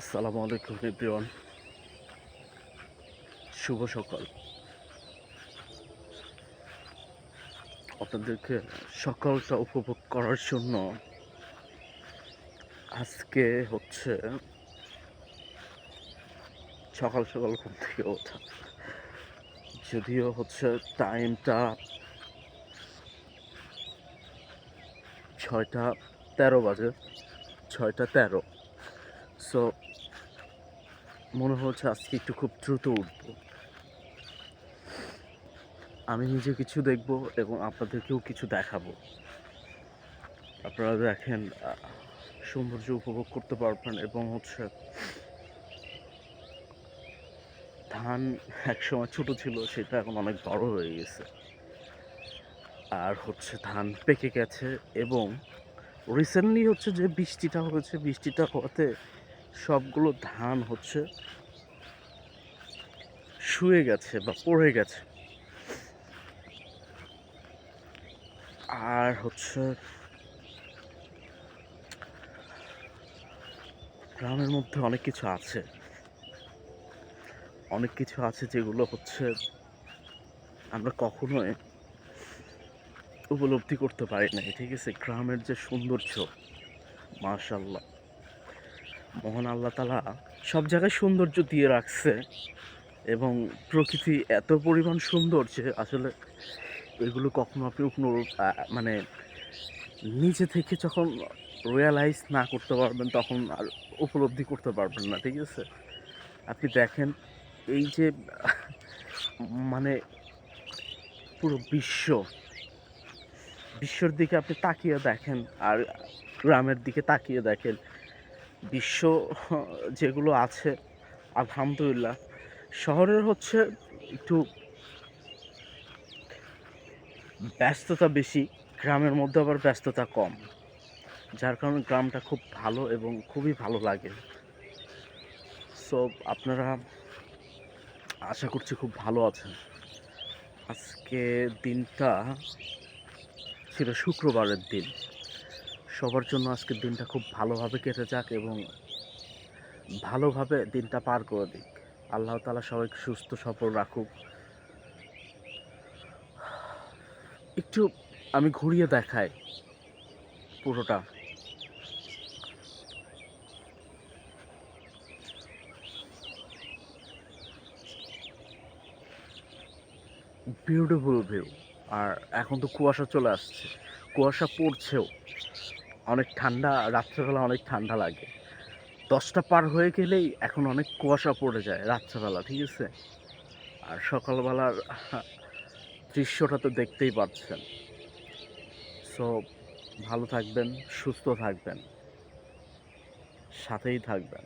আসসালামু আলাইকুম, এভরিওয়ান। শুভ সকাল। আপনাদেরকে সকালটা উপভোগ করার জন্য আজকে হচ্ছে সকাল সকাল ঘুম থেকে ওঠা। যদিও হচ্ছে টাইমটা ছয়টা তেরো বাজে, ছয়টা তেরো। সো মনে হচ্ছে আজকে একটু খুব দ্রুত উঠবো। আমি নিজে কিছু দেখব এবং আপনাদেরকেও কিছু দেখাবো। আপনারা দেখেন সৌন্দর্য উপভোগ করতে পারবেন এবং হচ্ছে ধান একসময় ছোট ছিল, সেটা এখন অনেক বড় হয়ে গেছে। আর হচ্ছে ধান পেকে গেছে এবং রিসেন্টলি হচ্ছে যে বৃষ্টিটা হয়েছে, বৃষ্টিটা হওয়াতে সবগুলো ধান হচ্ছে শুয়ে গেছে বা পড়ে গেছে। আর হচ্ছে গ্রামের মধ্যে অনেক কিছু আছে। অনেক কিছু আছে যেগুলো হচ্ছে আমরা কখনোই উপলব্ধি করতে পারি না ঠিক আছে? গ্রামের যে সৌন্দর্য মাশাল্লাহ মহান আল্লাহ তালা সব জায়গায় সৌন্দর্য দিয়ে রাখছে এবং প্রকৃতি এত পরিমাণ সুন্দর যে আসলে এগুলো কখনো আপনি মানে নিজে থেকে যখন রিয়ালাইজ না করতে পারবেন তখন আর উপলব্ধি করতে পারবেন না, ঠিক আছে? আপনি দেখেন এই যে মানে পুরো বিশ্ব, বিশ্বর দিকে আপনি তাকিয়ে দেখেন আর গ্রামের দিকে তাকিয়ে দেখেন বিশ্ব, যেগুলো আছে, আলহামদুলিল্লাহ। শহরের হচ্ছে একটু ব্যস্ততা বেশি, গ্রামের মধ্যে আবার ব্যস্ততা কম, যার কারণে গ্রামটা খুব ভালো এবং খুবই ভালো লাগে। সো আপনারা আশা করছি খুব ভালো আছেন। আজকে দিনটা ছিল শুক্রবারের দিন। সবার জন্য আজকের দিনটা খুব ভালোভাবে কেটে যাক এবং ভালোভাবে দিনটা পার করে দিক। আল্লাহ তালা সবাইকে সুস্থ সফল রাখুক। একটু আমি ঘুরিয়ে দেখাই পুরোটা। বিউটিফুল ভিউ আর এখন তো কুয়াশা চলে আসছে। কুয়াশা পড়ছেও। অনেক ঠান্ডা, রাত্রেবেলা অনেক ঠান্ডা লাগে। দশটা পার হয়ে গেলেই এখন অনেক কুয়াশা পড়ে যায় রাত্রেবেলা, ঠিক আছে? আর সকালবেলার দৃশ্যটা তো দেখতেই পাচ্ছেন। সো ভালো থাকবেন, সুস্থ থাকবেন, সাথেই থাকবেন।